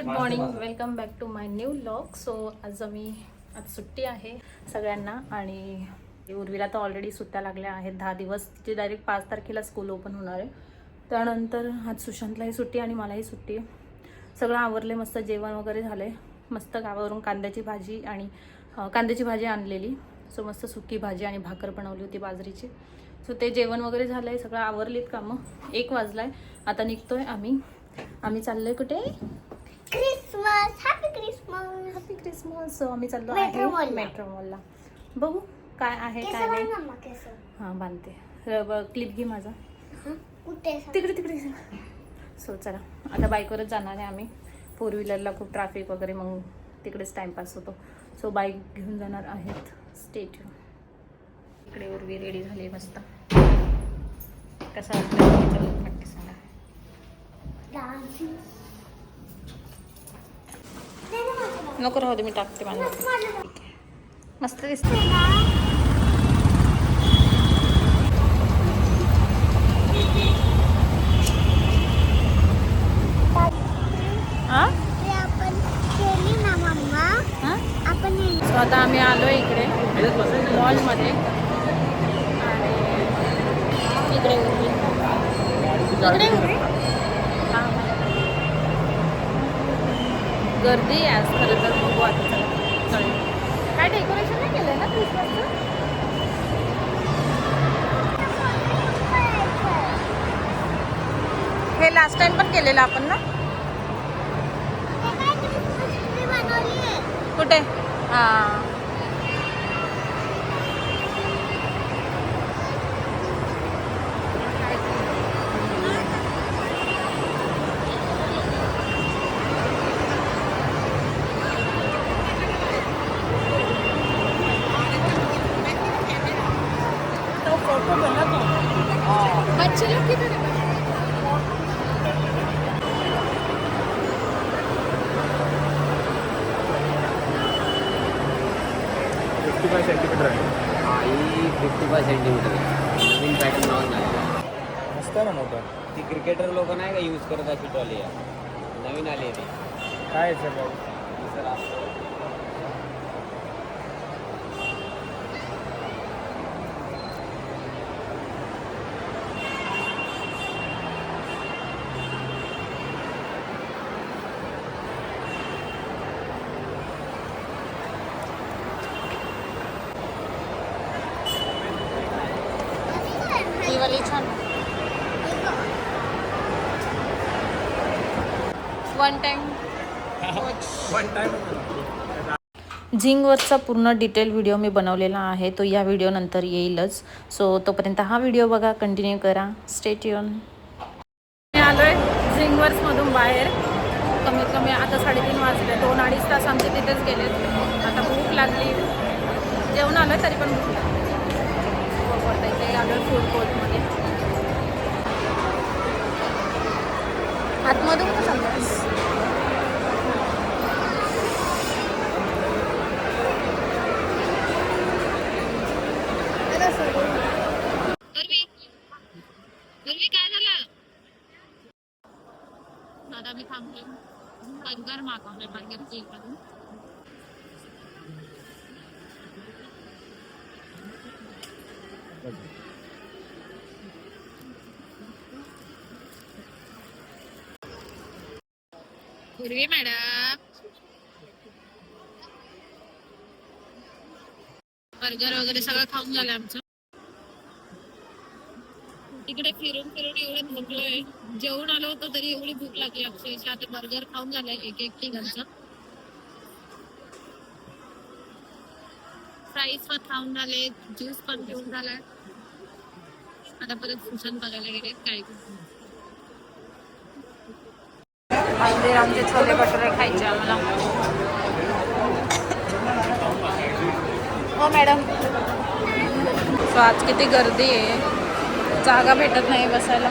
Good morning welcome back to my new vlog so आज आम्ही आज सुट्टी आहे सगळ्यांना आणि उर्वीला तर ऑलरेडी सुट्ट्या लागल्या आहेत. दहा दिवस तिची डायरेक्ट पाच तारखेला स्कूल ओपन होणार आहे. त्यानंतर आज सुशांतलाही सुट्टी आणि मलाही सुट्टी. आहे सगळं आवरले मस्त जेवण वगैरे झालं. आहे मस्त गावावरून कांद्याची भाजी आणि कांद्याची भाजी आणलेली. सो मस्त सुकी भाजी आणि भाकर बनवली होती बाजरीची. सो ते जेवण वगैरे झालं आहे सगळं आवरलीत कामं. एक वाजला आहे आता निघतोय आम्ही. आम्ही चाललोय कुठे? Christmas happy Christmas happy Christmas so आम्ही चाललो Metro आहे Mall ला. मेट्रो मॉलला बघू काय आहे काय केसं नाही. बांध मम्मा केसं हां बांधते. क्लिप घे माझा? कुठे? तिकडे तिकडे सो चला. आता बाईकवरच जाणार आहे आम्ही. फोर व्हीलरला खूप ट्रॅफिक वगैरे मग तिकडेच टाईमपास होतो. सो बाईक घेऊन जाणार आहेत. स्टेट इकडे उर्वी रेडी झाली मस्त. कसा नक्की सांगा. Dancing. नाही ना माझं नाव. नको राहू दे मी टाकते नाव. मस्त दिसते हां ते आपण केली ना मम्मा हां आपण हे- सो आता आम्ही आलो इकडे मॉलमध्ये आणि इकडे उभी. इकडे उभी. हां. गर्दी आहे आज खरं तर बघू आता काय डेकोरेशन नाही केलं ना क्रिसमसचं हे लास्ट टाइम पण केलेलं आपण ना? कुठे? हां. फिफ्टी फाय सेंटीमीटर आहे हा ही फिफ्टी फाय सेंटीमीटर नवीन पॅटर्न लॉन्च झालेला मस्त ना मोठं ती क्रिकेटर लोक नाही का यूज़ करत अशी ट्रॉली आहे नवीन आली आहे ती काय आहे सर दुसरं वन टाइम वन टाइम झिंगवरचा पूर्ण डिटेल व्हिडिओ मी बनवलेला आहे. तो या व्हिडिओनंतर येईलच. सो तोपर्यंत हा व्हिडिओ बघा. कंटिन्यू करा. स्टेट येऊन मी आलो आहे झिंगवर्समधून बाहेर. कमीत कमी आता साडेतीन वाजले. दोन अडीच तास आमचे तिथेच गेलेत आता भूक लागली. जेवण आलं आहे तरी पण भूक लागली. आलो फूड कोर्टमध्ये आतमधून का चाललास काय झालं दादा मी थांबले बर्गर मागवले बर्गरची पूर्वी मॅडम. बर्गर वगैरे सगळं खाऊन झालं आमचं. तिकडे फिरून फिरून एवढं थकलोय जेवण आलो होतो तरी एवढी भूक लागली अक्षरशः. आता बर्गर खाऊन झालंय एक एक ठिकाणचं फ्राईज पण खाऊन झाले ज्यूस पण घेऊन झालाय. आता परत फुसन बघायला गेले काय मंदिर आमचे छोले भटुरे खायचे आम्हाला. हो मॅडम. सो आज किती गर्दी आहे? जागा भेटत नाही बसायला.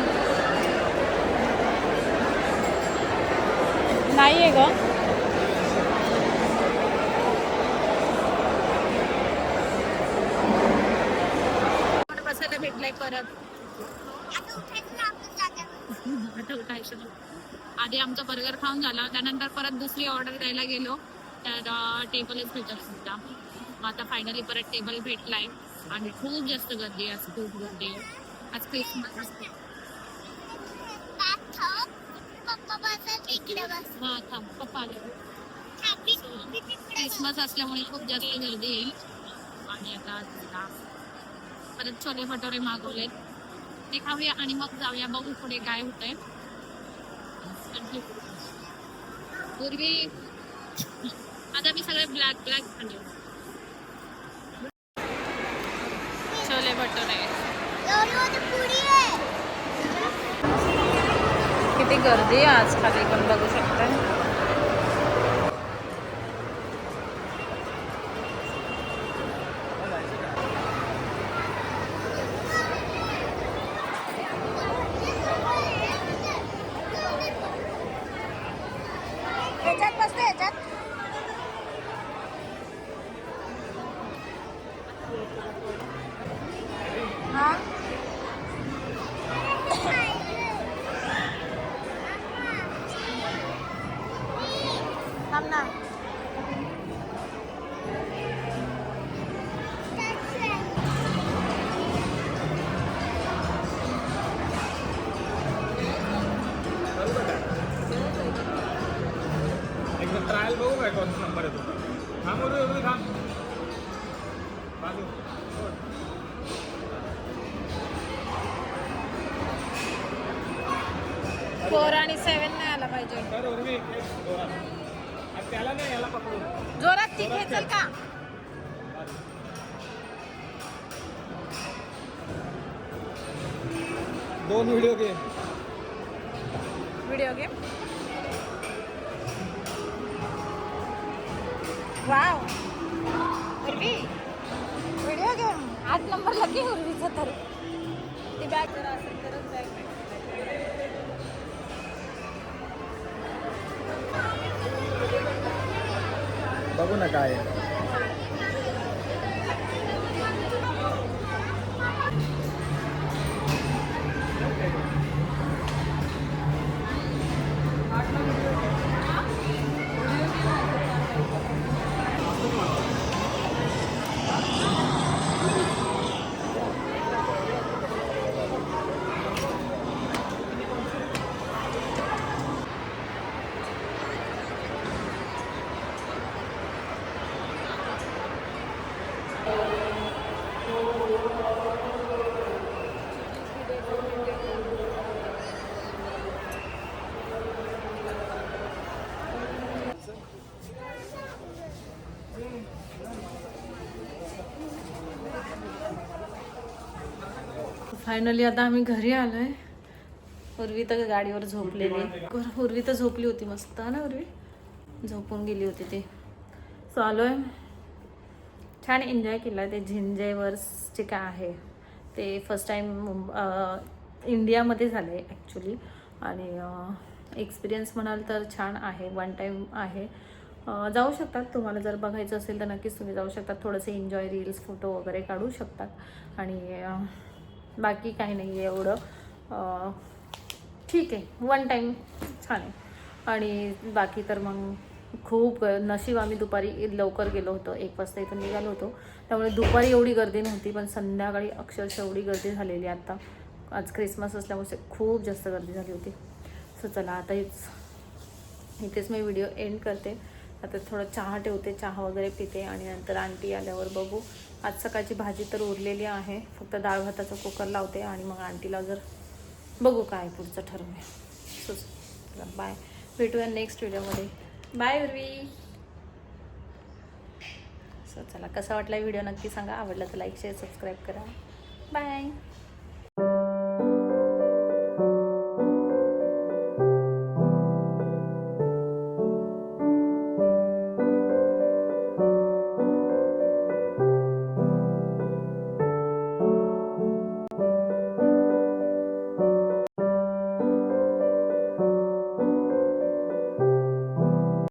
नाही आहे ग. बसायला भेटलाय परत. आधी आमचा बर्गर खाऊन झाला त्यानंतर परत दुसरी ऑर्डर द्यायला गेलो. तर टेबलच भेटत सुद्धा मग आता फायनली परत टेबल भेटलाय. आणि खूप जास्त गर्दी आहे आज खूप गर्दी आहे. आज क्रिसमस असते. पप्पा थांब क्रिसमस असल्यामुळे खूप जास्त गर्दी येईल. आणि आता परत छोले भटोरे मागवलेत. ते खाऊया आणि मग जाऊया. बघू पुढे काय होतंय. पूर्वी आता मी सगळे ब्लॅक ब्लॅक खाल्ले छोले भटोरे. आहे. किती गर्दी आहे आज खाली पण बघू शकता हा फोर आणि सेवन नाही आला पाहिजे. जोरात. ती खेचल का? दोन व्हिडिओ घे video game? Wow. Urvi video game. आठ नंबर लगे उर्वीचा तर. ती बॅग जर असेल तरच बॅग बघू ना काय आहे. फायनली आता आम्ही घरी आलोय. पूर्वी तर गाडीवर झोपलेली. पूर्वी तर झोपली होती मस्त ना पूर्वी? झोपून गेली होती ती. सो आलोय. छान एन्जॉय केला ते झिंजेवर्स जे काय आहे. ते फर्स्ट टाईम मुंब इंडियामध्ये झालं आहे ॲक्च्युली आणि एक्सपिरियन्स म्हणाल तर छान आहे वन टाईम आहे. जाऊ शकतात तुम्हाला जर बघायचं असेल तर नक्कीच तुम्ही जाऊ शकतात. थोडंसं एन्जॉय रील्स फोटो वगैरे काढू शकतात. आणि बाकी काही नाही आहे एवढं ठीक आहे. वन टाईम छान आहे. आणि बाकी तर मग खूप नशीब आम्ही दुपारी लवकर गेलो होतो. एक वाजता इथून निघालो होतो. त्यामुळे दुपारी एवढी गर्दी नव्हती पण संध्याकाळी अक्षरशः एवढी गर्दी झालेली आहे आत्ता आज क्रिसमस असल्यामुळे खूप जास्त गर्दी झाली होती. सो चला आता हेच इथेच मी व्हिडिओ एंड करते. आता थोडं चहा ठेवते. चहा वगैरे पिते आणि नंतर आंटी आल्यावर बघू. आज सकाळची भाजी तर उरलेली आहे. फक्त डाळ भाताचा कुकर लावते आणि मग आंटीला जर बघू काय पुढचं ठरवूया सो चला बाय. भेटूया नेक्स्ट व्हिडिओमध्ये. बाय उर्वी सो चला कसा वाटला व्हिडिओ नक्की सांगा. आवडला तर लाईक शेअर सबस्क्राईब करा. बाय